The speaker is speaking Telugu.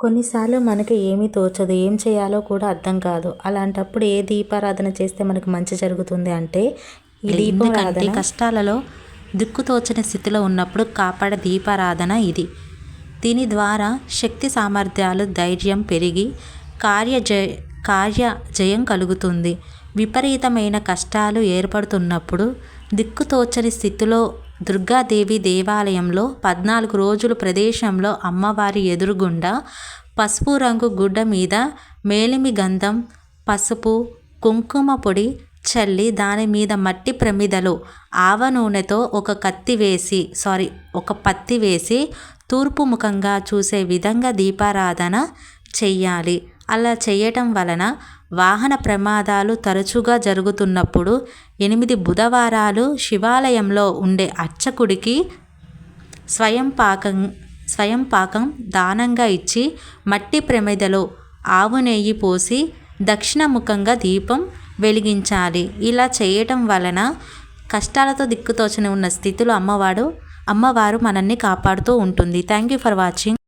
కొన్నిసార్లు మనకి ఏమీ తోచదు ఏం చేయాలో కూడా అర్థం కాదు. అలాంటప్పుడు ఏ దీపారాధన చేస్తే మనకు మంచి జరుగుతుంది అంటే ఈ దీపారాధన కష్టాలలో దిక్కుతోచని స్థితిలో ఉన్నప్పుడు కాపాడే దీపారాధన ఇది. దీని ద్వారా శక్తి సామర్థ్యాలు ధైర్యం పెరిగి కార్య జయ కార్య జయం కలుగుతుంది. విపరీతమైన కష్టాలు ఏర్పడుతున్నప్పుడు దిక్కుతోచని స్థితిలో దుర్గాదేవి దేవాలయంలో పద్నాలుగు రోజులు ప్రదేశంలో అమ్మవారి ఎదురుగుండా పసుపు రంగు గుడ్డ మీద మేలిమి గంధం పసుపు కుంకుమ పొడి చల్లి దాని మీద మట్టి ప్రమిదలో ఆవ నూనెతో ఒక కత్తి వేసి సారీ ఒక పత్తి వేసి తూర్పు ముఖంగా చూసే విధంగా దీపారాధన చెయ్యాలి. అలా చేయటం వలన వాహన ప్రమాదాలు తరచుగా జరుగుతున్నప్పుడు ఎనిమిది బుధవారాలు శివాలయంలో ఉండే అర్చకుడికి స్వయం పాకం స్వయం పాకం దానంగా ఇచ్చి మట్టి ప్రమిదలో ఆవు నెయ్యి పోసి దక్షిణముఖంగా దీపం వెలిగించాలి. ఇలా చేయటం వలన కష్టాలతో దిక్కుతోచని ఉన్న స్థితిలో అమ్మవాడు అమ్మవారు మనల్ని కాపాడుతూ ఉంటుంది. Thank you for watching